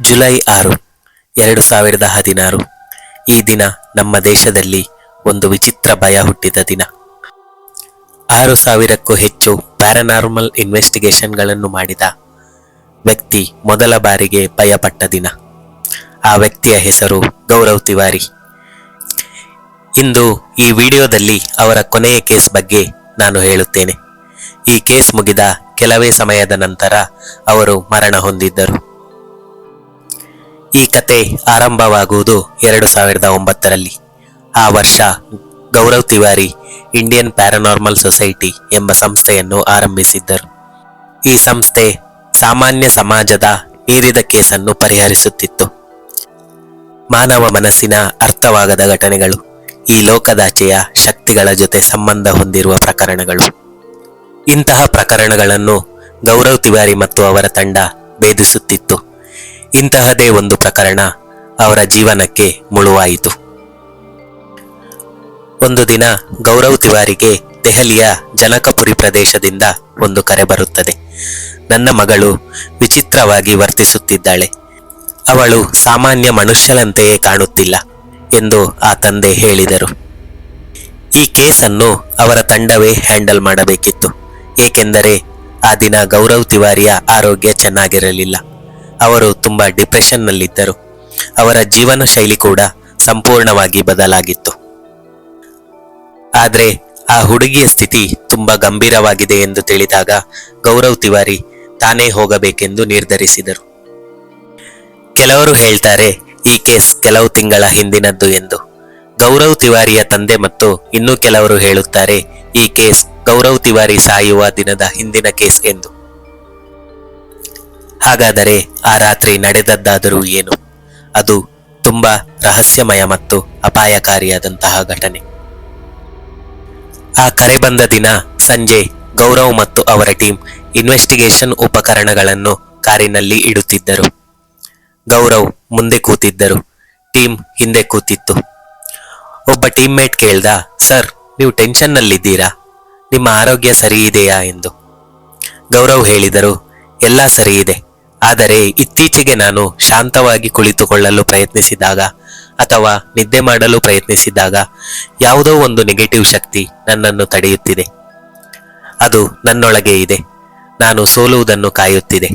July ಆರು, ಎರಡು ಸಾವಿರದ ಹದಿನಾರು. ಈ ದಿನ ನಮ್ಮ ದೇಶದಲ್ಲಿ ಒಂದು ವಿಚಿತ್ರ ಭಯ ಹುಟ್ಟಿದ ದಿನ. ಆರು ಸಾವಿರಕ್ಕೂ ಹೆಚ್ಚು ಪ್ಯಾರನಾರ್ಮಲ್ ಇನ್ವೆಸ್ಟಿಗೇಷನ್ಗಳನ್ನು ಮಾಡಿದ ವ್ಯಕ್ತಿ ಮೊದಲ ಬಾರಿಗೆ ಭಯಪಟ್ಟ ದಿನ. ಆ ವ್ಯಕ್ತಿಯ ಹೆಸರು ಗೌರವ್ ತಿವಾರಿ. ಇಂದು ಈ ವಿಡಿಯೋದಲ್ಲಿ ಅವರ ಕೊನೆಯ ಕೇಸ್ ಬಗ್ಗೆ ನಾನು ಹೇಳುತ್ತೇನೆ. ಈ ಕೇಸ್ ಮುಗಿದ ಕೆಲವೇ ಸಮಯದ ನಂತರ ಅವರು ಮರಣ ಹೊಂದಿದ್ದರು. ಈ ಕತೆ ಆರಂಭವಾಗುವುದು ಎರಡು ಸಾವಿರದ ಒಂಬತ್ತರಲ್ಲಿ. ಆ ವರ್ಷ Gaurav Tiwari, Indian paranormal society ಎಂಬ ಸಂಸ್ಥೆಯನ್ನು ಆರಂಭಿಸಿದ್ದರು. ಈ ಸಂಸ್ಥೆ ಸಾಮಾನ್ಯ ಸಮಾಜದ ಮೀರಿದ ಕೇಸನ್ನು ಪರಿಹರಿಸುತ್ತಿತ್ತು. ಮಾನವ ಮನಸ್ಸಿನ ಅರ್ಥವಾಗದ ಘಟನೆಗಳು, ಈ ಲೋಕದಾಚೆಯ ಶಕ್ತಿಗಳ ಜೊತೆ ಸಂಬಂಧ ಹೊಂದಿರುವ ಪ್ರಕರಣಗಳು. ಇಂತಹ ಪ್ರಕರಣಗಳನ್ನು ಗೌರವ್ ತಿವಾರಿ ಮತ್ತು ಅವರ ತಂಡ ಭೇದಿಸುತ್ತಿತ್ತು. ಇಂತಹದೇ ಒಂದು ಪ್ರಕರಣ ಅವರ ಜೀವನಕ್ಕೆ ಮುಳುವಾಯಿತು. ಒಂದು ದಿನ ಗೌರವ್ ತಿವಾರಿಗೆ ದೆಹಲಿಯ ಜನಕಪುರಿ ಪ್ರದೇಶದಿಂದ ಒಂದು ಕರೆ ಬರುತ್ತದೆ. ನನ್ನ ಮಗಳು ವಿಚಿತ್ರವಾಗಿ ವರ್ತಿಸುತ್ತಿದ್ದಾಳೆ. ಅವಳು ಸಾಮಾನ್ಯ ಮನುಷ್ಯನಂತೆಯೇ ಕಾಣುತ್ತಿಲ್ಲ ಎಂದು ಆ ತಂದೆ ಹೇಳಿದರು. ಈ ಕೇಸನ್ನು ಅವರ ತಂಡವೇ ಹ್ಯಾಂಡಲ್ ಮಾಡಬೇಕಿತ್ತು, ಏಕೆಂದರೆ ಆ ದಿನ ಗೌರವ್ ತಿವಾರಿಯ ಆರೋಗ್ಯ ಚೆನ್ನಾಗಿರಲಿಲ್ಲ. ಅವರು ತುಂಬಾ ಡಿಪ್ರೆಷನ್ನಲ್ಲಿದ್ದರು. ಅವರ ಜೀವನ ಶೈಲಿ ಕೂಡ ಸಂಪೂರ್ಣವಾಗಿ ಬದಲಾಗಿತ್ತು. ಆದರೆ ಆ ಹುಡುಗಿಯ ಸ್ಥಿತಿ ತುಂಬಾ ಗಂಭೀರವಾಗಿದೆ ಎಂದು ತಿಳಿದಾಗ ಗೌರವ್ ತಿವಾರಿ ತಾನೇ ಹೋಗಬೇಕೆಂದು ನಿರ್ಧರಿಸಿದರು. ಕೆಲವರು ಹೇಳ್ತಾರೆ, ಈ ಕೇಸ್ ಕೆಲವು ತಿಂಗಳ ಹಿಂದಿನದ್ದು ಎಂದು. ಗೌರವ್ ತಿವಾರಿಯ ತಂದೆ ಮತ್ತು ಇನ್ನೂ ಕೆಲವರು ಹೇಳುತ್ತಾರೆ, ಈ ಕೇಸ್ ಗೌರವ್ ತಿವಾರಿ ಸಾಯುವ ದಿನದ ಹಿಂದಿನ ಕೇಸ್ ಎಂದು. ಹಾಗಾದರೆ ಆ ರಾತ್ರಿ ನಡೆದದ್ದಾದರೂ ಏನು? ಅದು ತುಂಬಾ ರಹಸ್ಯಮಯ ಮತ್ತು ಅಪಾಯಕಾರಿಯಾದಂತಹ ಘಟನೆ. ಆ ಕರೆ ಬಂದ ದಿನ ಸಂಜೆ ಗೌರವ್ ಮತ್ತು ಅವರ ಟೀಮ್ ಇನ್ವೆಸ್ಟಿಗೇಷನ್ ಉಪಕರಣಗಳನ್ನು ಕಾರಿನಲ್ಲಿ ಇಡುತ್ತಿದ್ದರು. ಗೌರವ್ ಮುಂದೆ ಕೂತಿದ್ದರು. ಟೀಮ್ ಹಿಂದೆ ಕೂತಿತ್ತು. ಒಬ್ಬ ಟೀಮ್ಮೇಟ್ ಕೇಳ್ದ, ಸರ್, ನೀವು ಟೆನ್ಷನ್ನಲ್ಲಿದ್ದೀರಾ? ನಿಮ್ಮ ಆರೋಗ್ಯ ಸರಿ ಇದೆಯಾ ಎಂದು. ಗೌರವ್ ಹೇಳಿದರು, ಎಲ್ಲ ಸರಿ ಇದೆ ಆದರೆ ಇತ್ತೀಚೆಗೆ ನಾನು ಶಾಂತವಾಗಿ ಕುಳಿತುಕೊಳ್ಳಲು ಪ್ರಯತ್ನಿಸಿದಾಗ ಅಥವಾ ನಿದ್ದೆ ಮಾಡಲು ಪ್ರಯತ್ನಿಸಿದಾಗ ಯಾವುದೋ ಒಂದು ನೆಗೆಟಿವ್ ಶಕ್ತಿ ನನ್ನನ್ನು ತಡೆಯುತ್ತಿದೆ. ಅದು ನನ್ನೊಳಗೆ ಇದೆ. ನಾನು ಸೋಲುವುದನ್ನು ಕಾಯುತ್ತಿದೆ.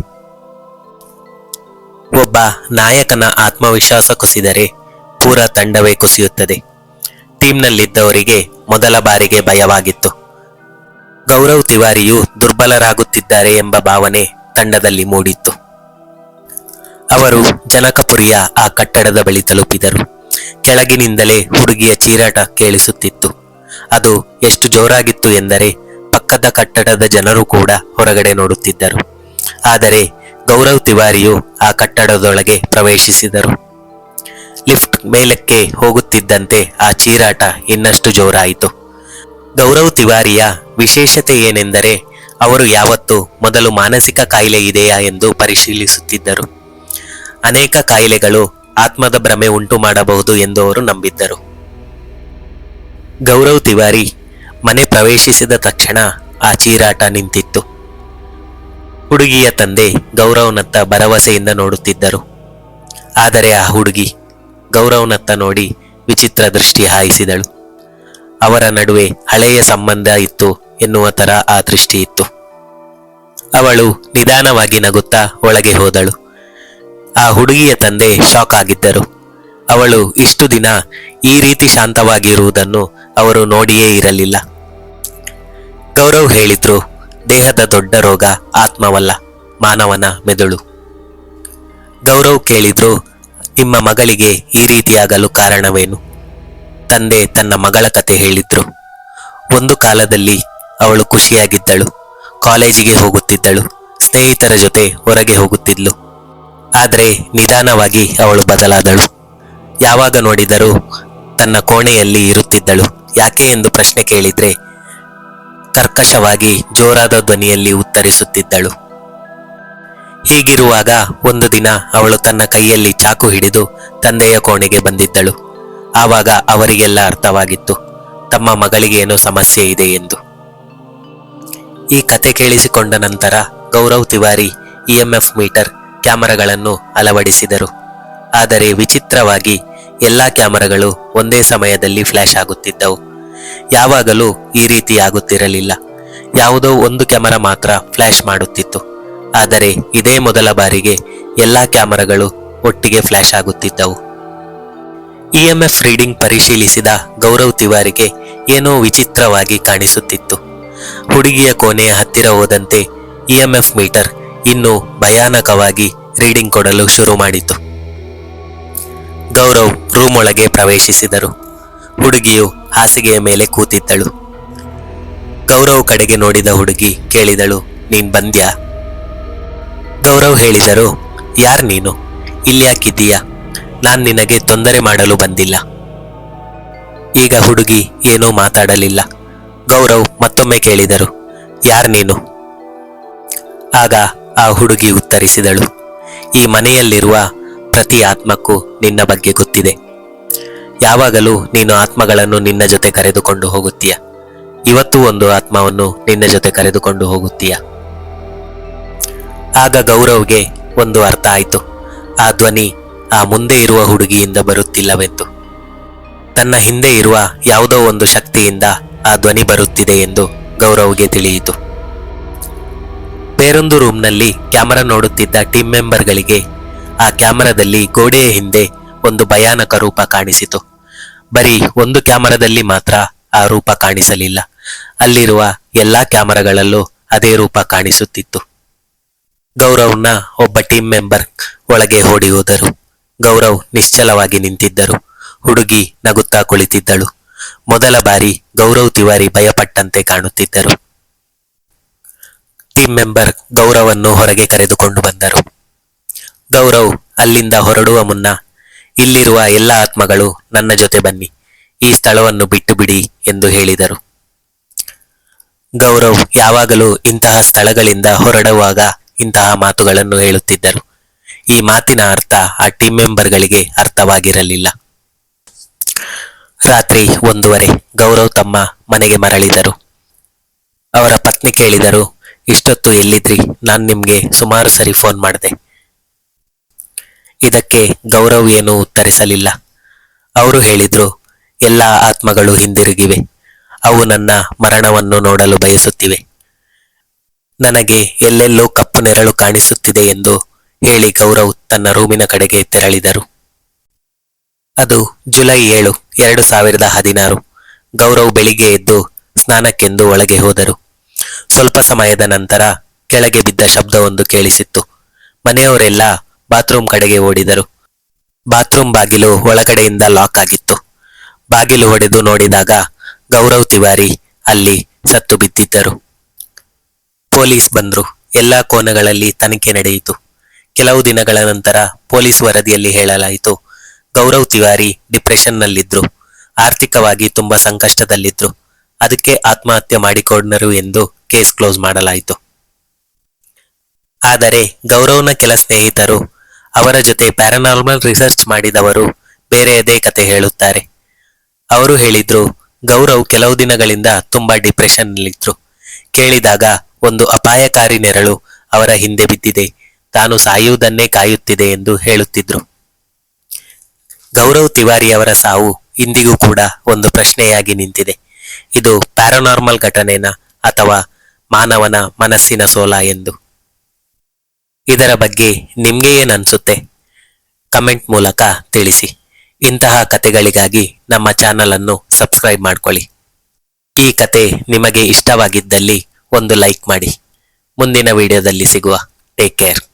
ಒಬ್ಬ ನಾಯಕನ ಆತ್ಮವಿಶ್ವಾಸ ಕುಸಿದರೆ ಪೂರ ತಂಡವೇ ಕುಸಿಯುತ್ತದೆ. ಟೀಮ್ನಲ್ಲಿದ್ದವರಿಗೆ ಮೊದಲ ಬಾರಿಗೆ ಭಯವಾಗಿತ್ತು. ಗೌರವ್ ತಿವಾರಿಯು ದುರ್ಬಲರಾಗುತ್ತಿದ್ದಾರೆ ಎಂಬ ಭಾವನೆ ತಂಡದಲ್ಲಿ ಮೂಡಿತ್ತು. ಅವರು ಜನಕಪುರಿಯ ಆ ಕಟ್ಟಡದ ಬಳಿ ತಲುಪಿದರು. ಕೆಳಗಿನಿಂದಲೇ ಹುಡುಗಿಯ ಚೀರಾಟ ಕೇಳಿಸುತ್ತಿತ್ತು. ಅದು ಎಷ್ಟು ಜೋರಾಗಿತ್ತು ಎಂದರೆ ಪಕ್ಕದ ಕಟ್ಟಡದ ಜನರು ಕೂಡ ಹೊರಗಡೆ ನೋಡುತ್ತಿದ್ದರು. ಆದರೆ ಗೌರವ್ ತಿವಾರಿಯು ಆ ಕಟ್ಟಡದೊಳಗೆ ಪ್ರವೇಶಿಸಿದರು. ಲಿಫ್ಟ್ ಮೇಲಕ್ಕೆ ಹೋಗುತ್ತಿದ್ದಂತೆ ಆ ಚೀರಾಟ ಇನ್ನಷ್ಟು ಜೋರಾಯಿತು. ಗೌರವ್ ತಿವಾರಿಯ ವಿಶೇಷತೆ ಏನೆಂದರೆ, ಅವರು ಯಾವತ್ತೂ ಮೊದಲು ಮಾನಸಿಕ ಕಾಯಿಲೆ ಇದೆಯಾ ಎಂದು ಪರಿಶೀಲಿಸುತ್ತಿದ್ದರು. ಅನೇಕ ಕಾಯಿಲೆಗಳು ಆತ್ಮದ ಭ್ರಮೆ ಉಂಟು ಮಾಡಬಹುದು ಎಂದು ಅವರು ನಂಬಿದ್ದರು. ಗೌರವ್ ತಿವಾರಿ ಮನೆ ಪ್ರವೇಶಿಸಿದ ತಕ್ಷಣ ಆ ಚೀರಾಟ ನಿಂತಿತ್ತು. ಹುಡುಗಿಯ ತಂದೆ ಗೌರವ್ನತ್ತ ಭರವಸೆಯಿಂದ ನೋಡುತ್ತಿದ್ದರು. ಆದರೆ ಆ ಹುಡುಗಿ ಗೌರವ್ನತ್ತ ನೋಡಿ ವಿಚಿತ್ರ ದೃಷ್ಟಿ ಹಾಯಿಸಿದಳು. ಅವರ ನಡುವೆ ಹಳೆಯ ಸಂಬಂಧ ಇತ್ತು ಎನ್ನುವ ತರ ಆ ದೃಷ್ಟಿ ಇತ್ತು. ಅವಳು ನಿಧಾನವಾಗಿ ನಗುತ್ತಾ ಒಳಗೆ ಹೋದಳು. ಆ ಹುಡುಗಿಯ ತಂದೆ ಶಾಕ್ ಆಗಿದ್ದರು. ಅವಳು ಇಷ್ಟು ದಿನ ಈ ರೀತಿ ಶಾಂತವಾಗಿರುವುದನ್ನು ಅವರು ನೋಡಿಯೇ ಇರಲಿಲ್ಲ. ಗೌರವ್ ಹೇಳಿದ್ರು, ದೇಹದ ದೊಡ್ಡ ರೋಗ ಆತ್ಮವಲ್ಲ, ಮಾನವನ ಮೆದುಳು. ಗೌರವ್ ಕೇಳಿದ್ರು, ನಿಮ್ಮ ಮಗಳಿಗೆ ಈ ರೀತಿಯಾಗಲು ಕಾರಣವೇನು? ತಂದೆ ತನ್ನ ಮಗಳ ಕತೆ ಹೇಳಿದ್ರು. ಒಂದು ಕಾಲದಲ್ಲಿ ಅವಳು ಖುಷಿಯಾಗಿದ್ದಳು, ಕಾಲೇಜಿಗೆ ಹೋಗುತ್ತಿದ್ದಳು, ಸ್ನೇಹಿತರ ಜೊತೆ ಹೊರಗೆ ಹೋಗುತ್ತಿದ್ಲು. ಆದರೆ ನಿಧಾನವಾಗಿ ಅವಳು ಬದಲಾದಳು. ಯಾವಾಗ ನೋಡಿದರೂ ತನ್ನ ಕೋಣೆಯಲ್ಲಿ ಇರುತ್ತಿದ್ದಳು. ಯಾಕೆ ಎಂದು ಪ್ರಶ್ನೆ ಕೇಳಿದ್ರೆ ಕರ್ಕಶವಾಗಿ ಜೋರಾದ ಧ್ವನಿಯಲ್ಲಿ ಉತ್ತರಿಸುತ್ತಿದ್ದಳು. ಹೀಗಿರುವಾಗ ಒಂದು ದಿನ ಅವಳು ತನ್ನ ಕೈಯಲ್ಲಿ ಚಾಕು ಹಿಡಿದು ತಂದೆಯ ಕೋಣೆಗೆ ಬಂದಿದ್ದಳು. ಆವಾಗ ಅವರಿಗೆಲ್ಲ ಅರ್ಥವಾಗಿತ್ತು. ತಮ್ಮ ಮಗಳಿಗೆ ಏನೋ ಸಮಸ್ಯೆ ಇದೆ ಎಂದು. ಈ ಕತೆ ಕೇಳಿಸಿಕೊಂಡ ನಂತರ ಗೌರವ್ ತಿವಾರಿ ಇಎಂಎಫ್ ಮೀಟರ್ ಕ್ಯಾಮೆರಾಗಳನ್ನು ಅಳವಡಿಸಿದರು. ಆದರೆ ವಿಚಿತ್ರವಾಗಿ ಎಲ್ಲಾ ಕ್ಯಾಮರಾಗಳು ಒಂದೇ ಸಮಯದಲ್ಲಿ ಫ್ಲ್ಯಾಶ್ ಆಗುತ್ತಿದ್ದವು. ಯಾವಾಗಲೂ ಈ ರೀತಿ ಆಗುತ್ತಿರಲಿಲ್ಲ. ಯಾವುದೋ ಒಂದು ಕ್ಯಾಮರಾ ಮಾತ್ರ ಫ್ಲ್ಯಾಶ್ ಮಾಡುತ್ತಿತ್ತು. ಆದರೆ ಇದೇ ಮೊದಲ ಬಾರಿಗೆ ಎಲ್ಲಾ ಕ್ಯಾಮರಾಗಳು ಒಟ್ಟಿಗೆ ಫ್ಲ್ಯಾಶ್ ಆಗುತ್ತಿದ್ದವು. ಇಎಂಎಫ್ ರೀಡಿಂಗ್ ಪರಿಶೀಲಿಸಿದ ಗೌರವ್ ತಿವಾರಿಗೆ ಏನೋ ವಿಚಿತ್ರವಾಗಿ ಕಾಣಿಸುತ್ತಿತ್ತು. ಹುಡುಗಿಯ ಕೋಣೆಯ ಹತ್ತಿರ ಹೋದಂತೆ ಇಎಂಎಫ್ ಮೀಟರ್ ಇನ್ನೂ ಭಯಾನಕವಾಗಿ ರೀಡಿಂಗ್ ಕೊಡಲು ಶುರು ಮಾಡಿತು. ಗೌರವ್ ರೂಮ್ ಒಳಗೆ ಪ್ರವೇಶಿಸಿದರು. ಹುಡುಗಿಯು ಹಾಸಿಗೆಯ ಮೇಲೆ ಕೂತಿದ್ದಳು. ಗೌರವ್ ಕಡೆಗೆ ನೋಡಿದ ಹುಡುಗಿ ಕೇಳಿದಳು, ನೀನ್ ಬಂದ್ಯಾ? ಗೌರವ್ ಹೇಳಿದರು, ಯಾರ್ ನೀನು? ಇಲ್ಯಾಕಿದ್ದೀಯಾ? ನಾನ್ ನಿನಗೆ ತೊಂದರೆ ಮಾಡಲು ಬಂದಿಲ್ಲ. ಈಗ ಹುಡುಗಿ ಏನೂ ಮಾತಾಡಲಿಲ್ಲ. ಗೌರವ್ ಮತ್ತೊಮ್ಮೆ ಕೇಳಿದರು, ಯಾರ್ ನೀನು? ಆಗ ಆ ಹುಡುಗಿ ಉತ್ತರಿಸಿದಳು. ಈ ಮನೆಯಲ್ಲಿರುವ ಪ್ರತಿ ಆತ್ಮಕ್ಕೂ ನಿನ್ನ ಬಗ್ಗೆ ಗೊತ್ತಿದೆ. ಯಾವಾಗಲೂ ನೀನು ಆತ್ಮಗಳನ್ನು ನಿನ್ನ ಜೊತೆ ಕರೆದುಕೊಂಡು ಹೋಗುತ್ತೀಯ. ಇವತ್ತು ಒಂದು ಆತ್ಮವನ್ನು ನಿನ್ನ ಜೊತೆ ಕರೆದುಕೊಂಡು ಹೋಗುತ್ತೀಯ. ಆಗ ಗೌರವ್ಗೆ ಒಂದು ಅರ್ಥ ಆಯಿತು. ಆ ಧ್ವನಿ ಆ ಮುಂದೆ ಇರುವ ಹುಡುಗಿಯಿಂದ ಬರುತ್ತಿಲ್ಲವೆಂದು. ತನ್ನ ಹಿಂದೆ ಇರುವ ಯಾವುದೋ ಒಂದು ಶಕ್ತಿಯಿಂದ ಆ ಧ್ವನಿ ಬರುತ್ತಿದೆ ಎಂದು ಗೌರವ್ಗೆ ತಿಳಿಯಿತು. ಬೇರೊಂದು ರೂಮ್ನಲ್ಲಿ ಕ್ಯಾಮರಾ ನೋಡುತ್ತಿದ್ದ ಟೀಮ್ ಮೆಂಬರ್ಗಳಿಗೆ ಆ ಕ್ಯಾಮರಾದಲ್ಲಿ ಗೋಡೆಯ ಹಿಂದೆ ಒಂದು ಭಯಾನಕ ರೂಪ ಕಾಣಿಸಿತು. ಬರೀ ಒಂದು ಕ್ಯಾಮರಾದಲ್ಲಿ ಮಾತ್ರ ಆ ರೂಪ ಕಾಣಿಸಲಿಲ್ಲ. ಅಲ್ಲಿರುವ ಎಲ್ಲಾ ಕ್ಯಾಮರಾಗಳಲ್ಲೂ ಅದೇ ರೂಪ ಕಾಣಿಸುತ್ತಿತ್ತು. ಗೌರವ್ನ ಒಬ್ಬ ಟೀಮ್ ಮೆಂಬರ್ ಒಳಗೆ ಓಡಿ ಹೋದರು. ಗೌರವ್ ನಿಶ್ಚಲವಾಗಿ ನಿಂತಿದ್ದರು. ಹುಡುಗಿ ನಗುತ್ತಾ ಕುಳಿತಿದ್ದಳು. ಮೊದಲ ಬಾರಿ ಗೌರವ್ ತಿವಾರಿ ಭಯಪಟ್ಟಂತೆ ಕಾಣುತ್ತಿದ್ದರು. ಟೀಮ್ ಮೆಂಬರ್ ಗೌರವನ್ನು ಹೊರಗೆ ಕರೆದುಕೊಂಡು ಬಂದರು. ಗೌರವ್, ಅಲ್ಲಿಂದ ಹೊರಡುವ ಮುನ್ನ, ಇಲ್ಲಿರುವ ಎಲ್ಲ ಆತ್ಮಗಳು ನನ್ನ ಜೊತೆ ಬನ್ನಿ, ಈ ಸ್ಥಳವನ್ನು ಬಿಟ್ಟು ಬಿಡಿ ಎಂದು ಹೇಳಿದರು. ಗೌರವ್ ಯಾವಾಗಲೂ ಇಂತಹ ಸ್ಥಳಗಳಿಂದ ಹೊರಡುವಾಗ ಇಂತಹ ಮಾತುಗಳನ್ನು ಹೇಳುತ್ತಿದ್ದರು. ಈ ಮಾತಿನ ಅರ್ಥ ಆ ಟೀಮ್ ಮೆಂಬರ್ಗಳಿಗೆ ಅರ್ಥವಾಗಿರಲಿಲ್ಲ. ರಾತ್ರಿ ಒಂದೂವರೆ, ಗೌರವ್ ತಮ್ಮ ಮನೆಗೆ ಮರಳಿದರು. ಅವರ ಪತ್ನಿ ಕೇಳಿದರು ಇಷ್ಟೊತ್ತು ಎಲ್ಲಿದ್ರಿ? ನಾನು ನಿಮಗೆ ಸುಮಾರು ಸರಿ ಫೋನ್ ಮಾಡಿದೆ. ಇದಕ್ಕೆ ಗೌರವ್ ಏನೂ ಉತ್ತರಿಸಲಿಲ್ಲ. ಅವರು ಹೇಳಿದ್ರು, ಎಲ್ಲ ಆತ್ಮಗಳು ಹಿಂದಿರುಗಿವೆ. ಅವು ನನ್ನ ಮರಣವನ್ನು ನೋಡಲು ಬಯಸುತ್ತಿವೆ. ನನಗೆ ಎಲ್ಲೆಲ್ಲೋ ಕಪ್ಪು ನೆರಳು ಕಾಣಿಸುತ್ತಿದೆ ಎಂದು ಹೇಳಿ ಗೌರವ್ ತನ್ನ ರೂಮಿನ ಕಡೆಗೆ ತೆರಳಿದರು. ಅದು ಜುಲೈ ಏಳು, ಎರಡು ಸಾವಿರದ ಹದಿನಾರು. ಗೌರವ್ ಬೆಳಿಗ್ಗೆ ಎದ್ದು ಸ್ನಾನಕ್ಕೆಂದು ಒಳಗೆ ಹೋದರು. ಸ್ವಲ್ಪ ಸಮಯದ ನಂತರ ಕೆಳಗೆ ಬಿದ್ದ ಶಬ್ದವೊಂದು ಕೇಳಿಸಿತ್ತು. ಮನೆಯವರೆಲ್ಲ ಬಾತ್ರೂಮ್ ಕಡೆಗೆ ಓಡಿದರು. ಬಾತ್ರೂಮ್ ಬಾಗಿಲು ಒಳಗಡೆಯಿಂದ ಲಾಕ್ ಆಗಿತ್ತು. ಬಾಗಿಲು ಹೊಡೆದು ನೋಡಿದಾಗ ಗೌರವ್ ತಿವಾರಿ ಅಲ್ಲಿ ಸತ್ತು ಬಿದ್ದಿದ್ದರು. ಪೊಲೀಸ್ ಬಂದ್ರು. ಎಲ್ಲಾ ಕೋನಗಳಲ್ಲಿ ತನಿಖೆ ನಡೆಯಿತು. ಕೆಲವು ದಿನಗಳ ನಂತರ ಪೊಲೀಸ್ ವರದಿಯಲ್ಲಿ ಹೇಳಲಾಯಿತು, ಗೌರವ್ ತಿವಾರಿ ಡಿಪ್ರೆಷನ್ನಲ್ಲಿದ್ರು. ಆರ್ಥಿಕವಾಗಿ ತುಂಬಾ ಸಂಕಷ್ಟದಲ್ಲಿದ್ರು. ಅದಕ್ಕೆ ಆತ್ಮಹತ್ಯೆ ಮಾಡಿಕೊಂಡರು ಎಂದು ಕೇಸ್ ಕ್ಲೋಸ್ ಮಾಡಲಾಯಿತು. ಆದರೆ ಗೌರವ್ನ ಕೆಲ ಸ್ನೇಹಿತರು ಅವರ ಜೊತೆ ಪ್ಯಾರಾನಾರ್ಮಲ್ ರಿಸರ್ಚ್ ಮಾಡಿದವರು ಬೇರೆಯದೇ ಕತೆ ಹೇಳುತ್ತಾರೆ. ಅವರು ಹೇಳಿದ್ರು, ಗೌರವ್ ಕೆಲವು ದಿನಗಳಿಂದ ತುಂಬಾ ಡಿಪ್ರೆಷನ್ನಲ್ಲಿದ್ರು. ಕೇಳಿದಾಗ ಒಂದು ಅಪಾಯಕಾರಿ ನೆರಳು ಅವರ ಹಿಂದೆ ಬಿದ್ದಿದೆ. ತಾನು ಸಾಯುವುದನ್ನೇ ಕಾಯುತ್ತಿದೆ ಎಂದು ಹೇಳುತ್ತಿದ್ರು. ಗೌರವ್ ತಿವಾರಿ ಅವರ ಸಾವು ಇಂದಿಗೂ ಕೂಡ ಒಂದು ಪ್ರಶ್ನೆಯಾಗಿ ನಿಂತಿದೆ. ಇದು ಪ್ಯಾರಾನಾರ್ಮಲ್ ಘಟನೆನ ಅಥವಾ ಮಾನವನ ಮನಸ್ಸಿನ ಸೋಲ ಎಂದು. ಇದರ ಬಗ್ಗೆ ನಿಮ್ಗೆ ಏನನ್ಸುತ್ತೆ ಕಮೆಂಟ್ ಮೂಲಕ ತಿಳಿಸಿ. ಇಂತಹ ಕತೆಗಳಿಗಾಗಿ ನಮ್ಮ ಚಾನಲ್ ಅನ್ನು ಸಬ್ಸ್ಕ್ರೈಬ್ ಮಾಡ್ಕೊಳ್ಳಿ. ಈ ಕತೆ ನಿಮಗೆ ಇಷ್ಟವಾಗಿದ್ದಲ್ಲಿ ಒಂದು ಲೈಕ್ ಮಾಡಿ. ಮುಂದಿನ ವಿಡಿಯೋದಲ್ಲಿ ಸಿಗುವ. Take care.